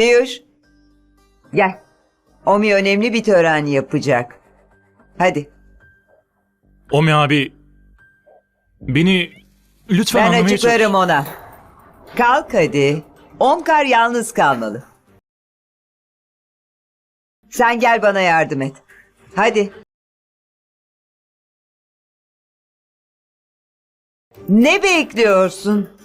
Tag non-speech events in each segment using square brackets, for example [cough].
Piyuş. Gel. Omi önemli bir tören yapacak. Hadi. Omi abi beni lütfen Ben anlamaya çalış. açıklarım ona. Kalk hadi. Omkar yalnız kalmalı. Sen gel bana yardım et. Hadi. Ne bekliyorsun?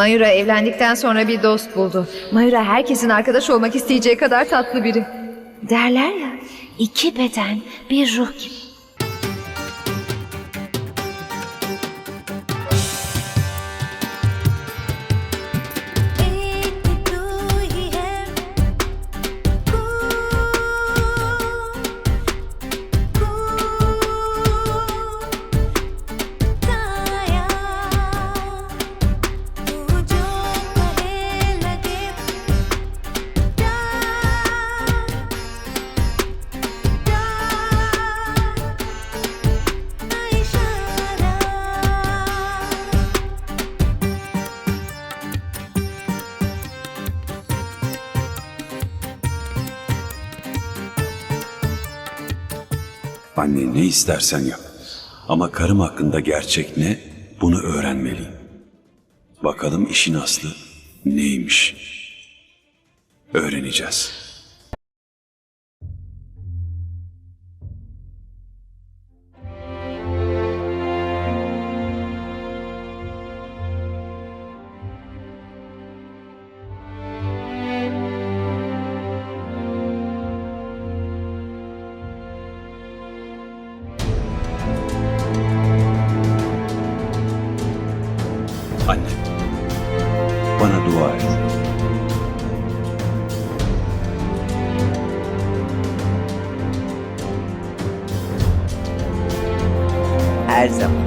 Mayura evlendikten sonra bir dost buldu. Mayura herkesin arkadaş olmak isteyeceği kadar tatlı biri. Derler ya, iki beden, bir ruh gibi. Anne ne istersen yap. Ama karım hakkında gerçek ne bunu öğrenmeliyim. Bakalım işin aslı neymiş. Öğreneceğiz. Anne, bana dua et. Her zaman.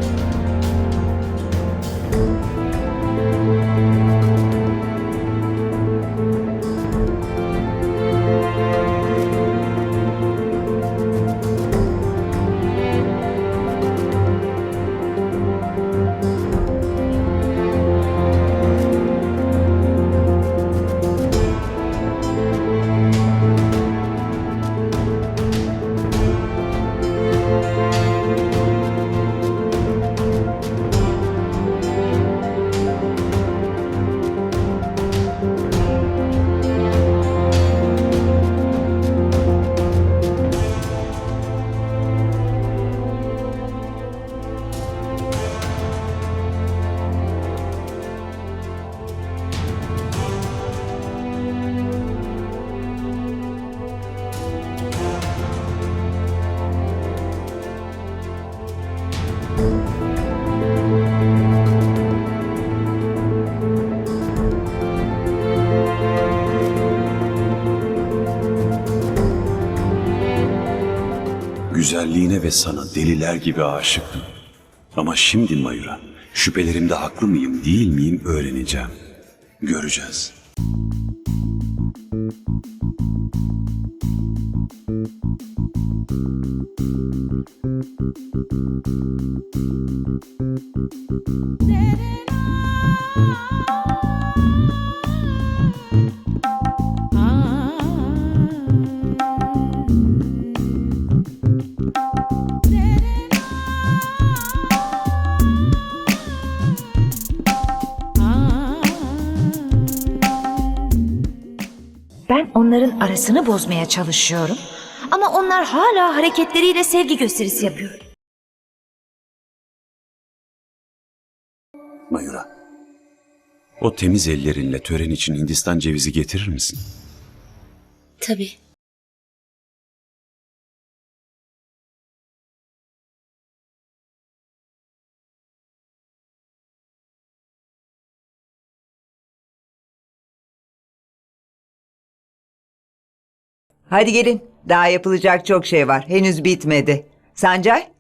Güzelliğine ve sana deliler gibi aşıktım. Ama şimdi Mayura, şüphelerimde haklı mıyım değil miyim öğreneceğim. Göreceğiz. Ben arasını bozmaya çalışıyorum. Ama onlar hala hareketleriyle sevgi gösterisi yapıyor. Mayura, o temiz ellerinle tören için Hindistan cevizi getirir misin? Tabii. Hadi gelin. Daha yapılacak çok şey var. Henüz bitmedi. Sancay,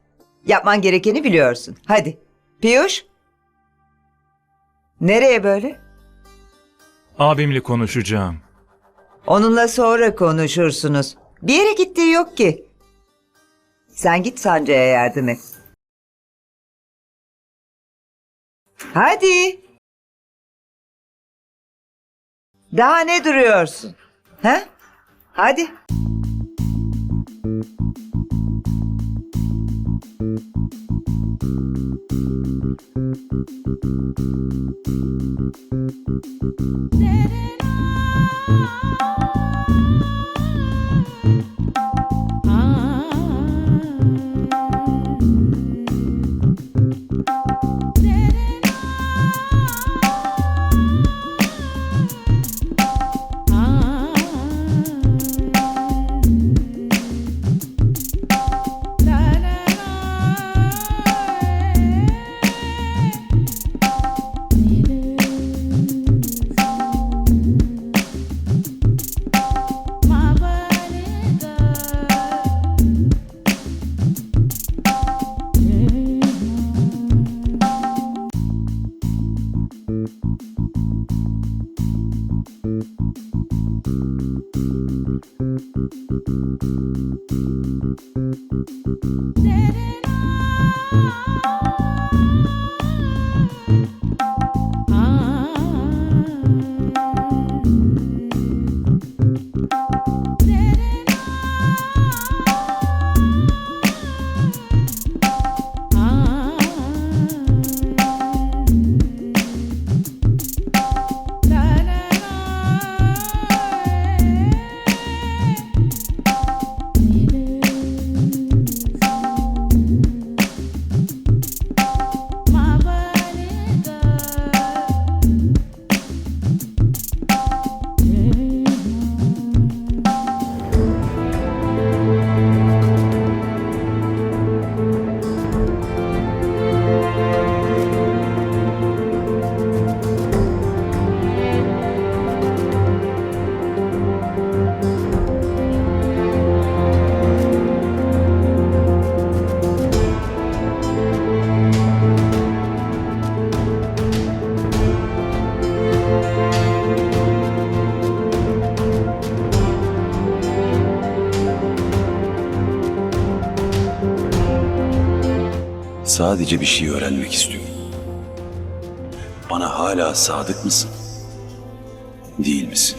yapman gerekeni biliyorsun. Hadi. Piyuş. Nereye böyle? Abimle konuşacağım. Onunla sonra konuşursunuz. Bir yere gittiği yok ki. Sen git Sancay'a yardım et. Hadi. Daha ne duruyorsun? Ha? Hadi. Sadece bir şey öğrenmek istiyorum. Bana hala sadık mısın? Değil misin?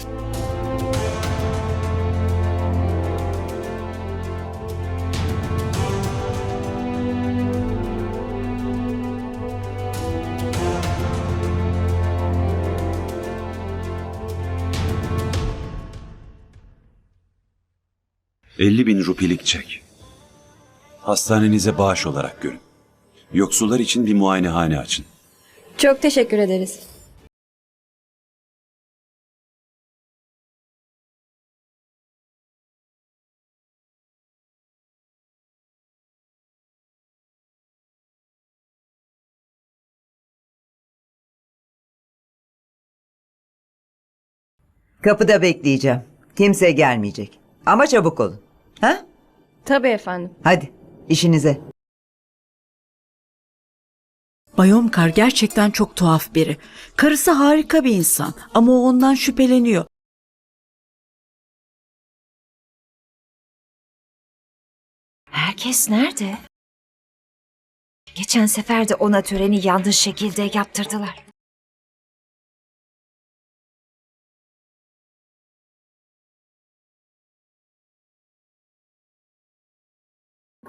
...50 bin rupilik çek. Hastanenize bağış olarak görün. Yoksullar için bir muayenehane açın. Çok teşekkür ederiz. Kapıda bekleyeceğim. Kimse gelmeyecek. Ama çabuk olun. Ha? Tabii efendim. Hadi işinize. Bayomkar gerçekten çok tuhaf biri. Karısı harika bir insan ama o ondan şüpheleniyor. Herkes nerede? Geçen sefer de ona töreni yanlış şekilde yaptırdılar.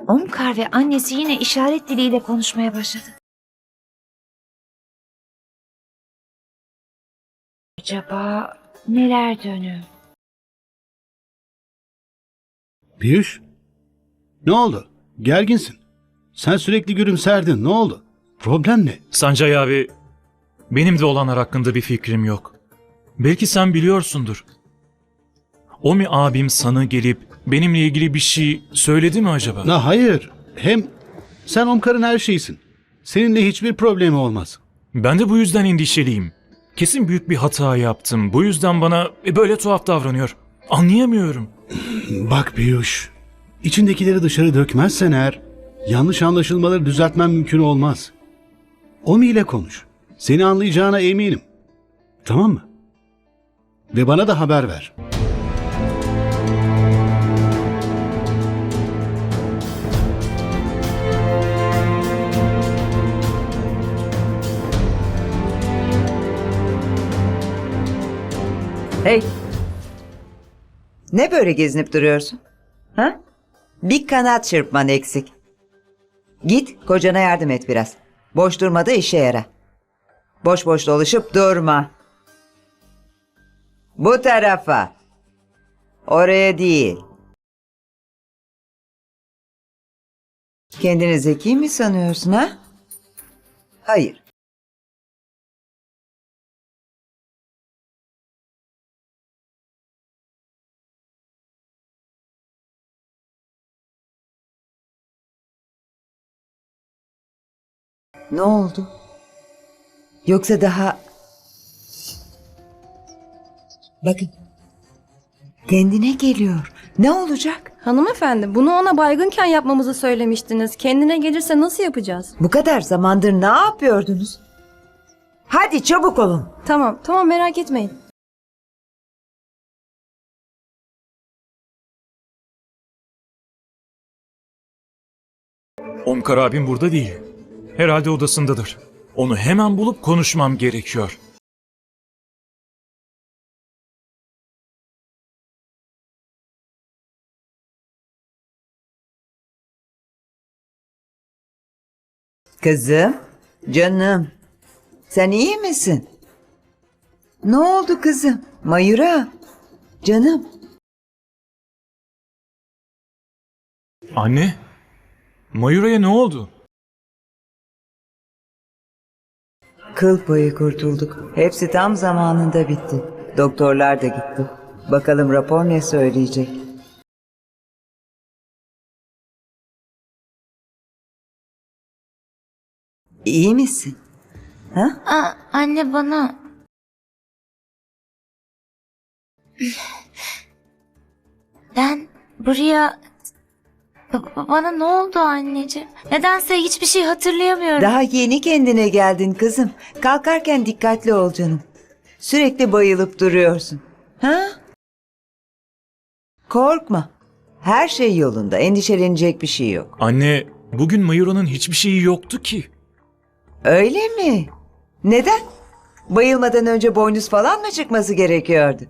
Omkar ve annesi yine işaret diliyle konuşmaya başladı. Acaba neler dönüyor? Piyuş? Ne oldu? Gerginsin. Sen sürekli gülümserdin. Ne oldu? Problem ne? Sancay abi, benim de olanlar hakkında bir fikrim yok. Belki sen biliyorsundur. Omi abim sana gelip benimle ilgili bir şey söyledi mi acaba? Na hayır. Hem sen Omkar'ın her şeysin. Seninle hiçbir problemi olmaz. Ben de bu yüzden endişeliyim. Kesin büyük bir hata yaptım. Bu yüzden bana böyle tuhaf davranıyor. Anlayamıyorum. [clears throat] Bak Piyuş, içindekileri dışarı dökmezsen eğer yanlış anlaşılmaları düzeltmen mümkün olmaz. Omi ile konuş. Seni anlayacağına eminim. Tamam mı? Ve bana da haber ver. Hey. Ne böyle gezinip duruyorsun? Ha? Bir kanat çırpman eksik. Git kocana yardım et biraz. Boş durma da işe yara. Boş boş dolaşıp durma. Bu tarafa. Oraya değil. Kendini zeki mi sanıyorsun ha? Hayır. Ne oldu? Yoksa daha... Bakın. Kendine geliyor. Ne olacak? Hanımefendi bunu ona baygınken yapmamızı söylemiştiniz. Kendine gelirse nasıl yapacağız? Bu kadar zamandır ne yapıyordunuz? Hadi çabuk olun. Tamam tamam merak etmeyin. Omkar abim burada değil. Herhalde odasındadır. Onu hemen bulup konuşmam gerekiyor. Kızım, canım. Sen iyi misin? Ne oldu kızım? Mayura. Canım. Anne, Mayura'ya ne oldu? Kıl payı kurtulduk. Hepsi tam zamanında bitti. Doktorlar da gitti. Bakalım rapor ne söyleyecek? İyi misin? Ha? Aa, anne bana... Ben buraya... Ba- Bana ne oldu anneciğim? Nedense hiçbir şey hatırlayamıyorum. Daha yeni kendine geldin kızım. Kalkarken dikkatli ol canım. Sürekli bayılıp duruyorsun. Ha? Korkma. Her şey yolunda. Endişelenecek bir şey yok. Anne, bugün Mayura'nın hiçbir şeyi yoktu ki. Öyle mi? Neden? Bayılmadan önce boynuz falan mı çıkması gerekiyordu?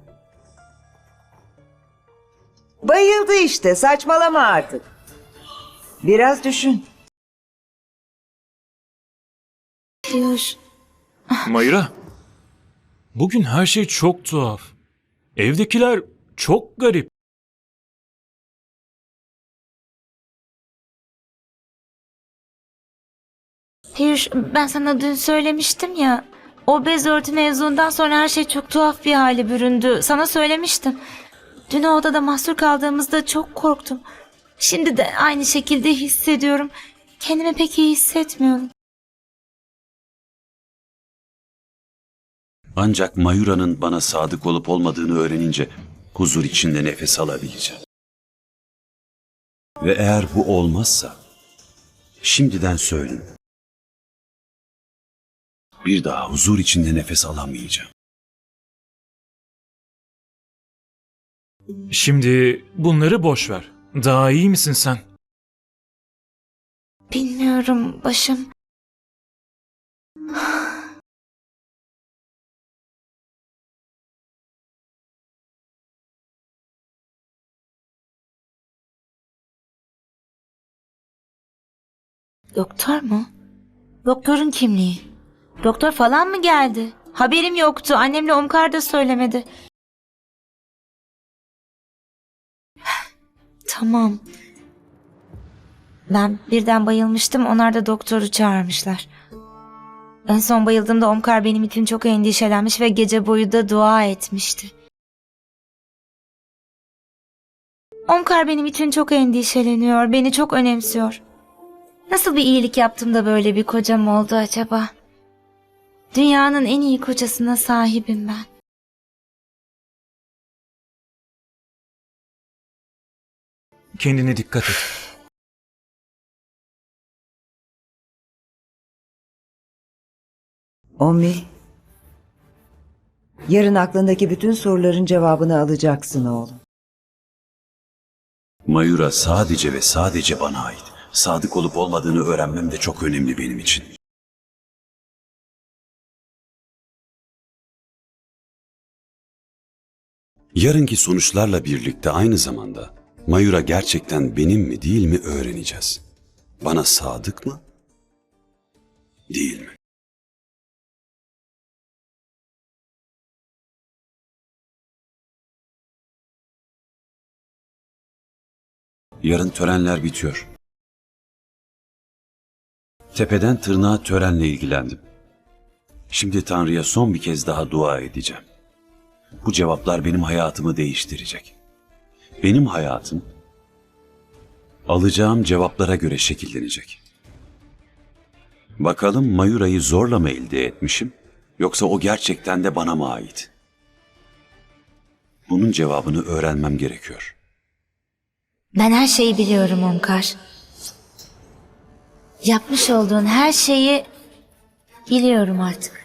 Bayıldı işte. Saçmalama artık. Biraz düşün. Piyuş, Mayura, bugün her şey çok tuhaf. Evdekiler çok garip. Piyuş ben sana dün söylemiştim ya. O bez örtü mevzundan sonra her şey çok tuhaf bir hale büründü. Sana söylemiştim. Dün o odada mahsur kaldığımızda çok korktum. Şimdi de aynı şekilde hissediyorum. Kendimi pek iyi hissetmiyorum. Ancak Mayura'nın bana sadık olup olmadığını öğrenince huzur içinde nefes alabileceğim. Ve eğer bu olmazsa şimdiden söyleyeyim. Bir daha huzur içinde nefes alamayacağım. Şimdi bunları boş ver. Daha iyi misin sen? Bilmiyorum başım. Doktor mu? Doktorun kimliği. Doktor falan mı geldi? Haberim yoktu. Annemle Omkar da söylemedi. Tamam. Ben birden bayılmıştım. Onlar da doktoru çağırmışlar. En son bayıldığımda Omkar benim için çok endişelenmiş ve gece boyu da dua etmişti. Omkar benim için çok endişeleniyor. Beni çok önemsiyor. Nasıl bir iyilik yaptım da böyle bir kocam oldu acaba? Dünyanın en iyi kocasına sahibim ben. Kendine dikkat et. Omi, yarın aklındaki bütün soruların cevabını alacaksın oğlum. Mayura sadece ve sadece bana ait. Sadık olup olmadığını öğrenmem de çok önemli benim için. Yarınki sonuçlarla birlikte aynı zamanda Mayura gerçekten benim mi değil mi öğreneceğiz. Bana sadık mı? Değil mi? Yarın törenler bitiyor. Tepeden tırnağa törenle ilgilendim. Şimdi Tanrı'ya son bir kez daha dua edeceğim. Bu cevaplar benim hayatımı değiştirecek. Benim hayatım alacağım cevaplara göre şekillenecek. Bakalım Mayura'yı zorla mı elde etmişim yoksa o gerçekten de bana mı ait? Bunun cevabını öğrenmem gerekiyor. Ben her şeyi biliyorum Omkar. Yapmış olduğun her şeyi biliyorum artık.